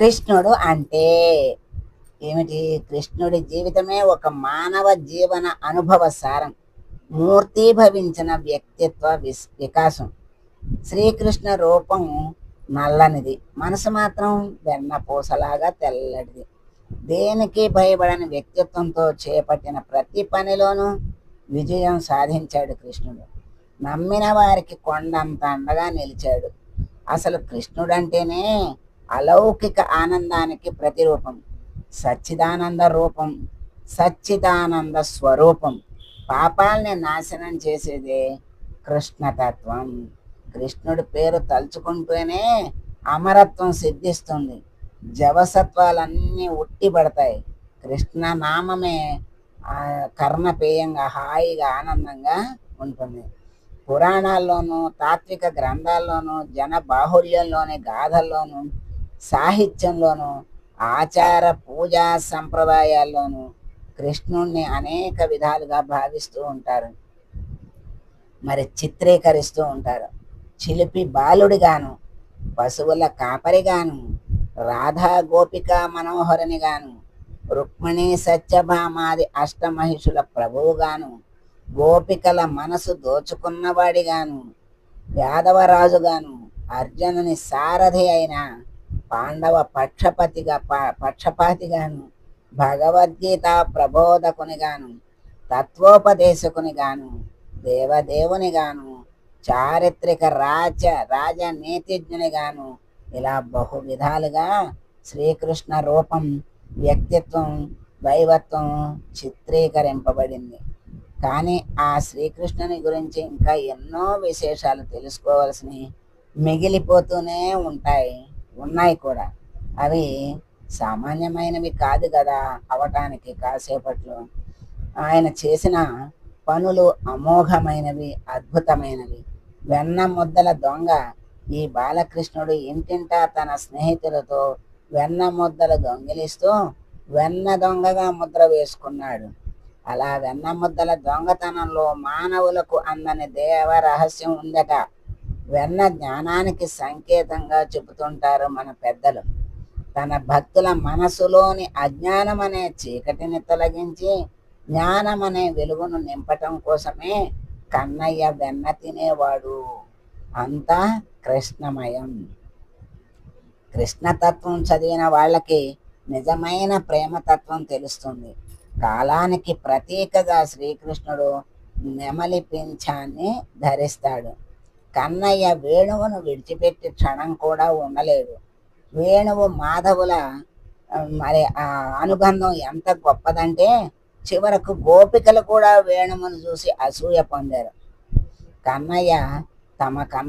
కృష్ణుడు అంటే ఏమిటి? కృష్ణుడి జీవితమే ఒక మానవ జీవన అనుభవ సారం. మూర్తీభవించిన వ్యక్తిత్వ విస్ వికాసం. శ్రీకృష్ణ రూపం నల్లనిది. మనసు మాత్రం వెన్నపూసలాగా తెల్లటిది. దేనికి భయపడని వ్యక్తిత్వంతో చేపట్టిన ప్రతి పనిలోనూ విజయం సాధించాడు కృష్ణుడు. నమ్మిన వారికి కొండంత అండగా నిలిచాడు. అసలు కృష్ణుడు అంటేనే అలౌకిక ఆనందానికి ప్రతిరూపం. సచ్చిదానంద రూపం సచ్చిదానంద స్వరూపం. పాపాలని నాశనం చేసేదే కృష్ణతత్వం. కృష్ణుడి పేరు తలుచుకుంటూనే అమరత్వం సిద్ధిస్తుంది. జవసత్వాలన్నీ ఉట్టిపడతాయి కృష్ణ నామమే కర్ణపేయంగా హాయిగా ఆనందంగా ఉంటుంది. పురాణాల్లోనూ తాత్విక గ్రంథాల్లోనూ జన బాహుళ్యంలోని గాథల్లోనూ సాహిత్యంలోనూ ఆచార పూజా సంప్రదాయాల్లోనూ కృష్ణుణ్ణి అనేక విధాలుగా భావిస్తూ ఉంటారు. మరి చిత్రీకరిస్తూ ఉంటారు. చిలిపి బాలుడిగాను పశువుల కాపరిగాను రాధా గోపిక మనోహరునిగాను రుక్మిణి సత్యభామాది అష్టమహిషుల ప్రభువుగాను గోపికల మనసు దోచుకున్నవాడిగాను యాదవరాజుగాను అర్జునుని సారథి అయిన పాండవ పక్షపతిగా ప- పక్షపాతిగాను భగవద్గీత ప్రబోధకునిగాను తత్వోపదేశకునిగాను దేవదేవునిగాను చారిత్రక రాజ రాజనీతిజ్ఞునిగాను ఇలా బహు విధాలుగా శ్రీకృష్ణ రూపం వ్యక్తిత్వం దైవత్వం చిత్రీకరింపబడింది. కానీ ఆ శ్రీకృష్ణుని గురించి ఇంకా ఎన్నో విశేషాలు తెలుసుకోవాల్సినవి మిగిలిపోతూనే ఉంటాయి. ఉన్నాయి కూడా. అవి సామాన్యమైనవి కాదు కదా అవటానికి కాసేపట్లో. ఆయన చేసిన పనులు అమోఘమైనవి అద్భుతమైనవి. వెన్న ముద్దల దొంగ ఈ బాలకృష్ణుడు ఇంటింటా తన స్నేహితులతో వెన్న ముద్దలు దొంగిలిస్తూ వెన్న దొంగగా ముద్ర వేసుకున్నాడు. అలా వెన్న ముద్దల దొంగతనంలో మానవులకు అందని దేవ రహస్యం ఉందట. వెన్న జ్ఞానానికి సంకేతంగా చెబుతుంటారు మన పెద్దలు. తన భక్తుల మనసులోని అజ్ఞానం అనే చీకటిని తొలగించి జ్ఞానం అనే వెలుగును నింపటం కోసమే కన్నయ్య వెన్న తినేవాడు. అంతా కృష్ణమయం. కృష్ణతత్వం చదివిన వాళ్ళకి నిజమైన ప్రేమతత్వం తెలుస్తుంది. కాలానికి ప్రతీకగా శ్రీకృష్ణుడు నెమలి పింఛాన్ని ధరిస్తాడు. కన్నయ్య వేణువును విడిచిపెట్టి క్షణం కూడా ఉండలేదు. వేణువు మాధవుల మరి ఆ అనుబంధం ఎంత గొప్పదంటే చివరకు గోపికలు కూడా వేణువును చూసి అసూయ పొందారు. కన్నయ్య తమ కన్న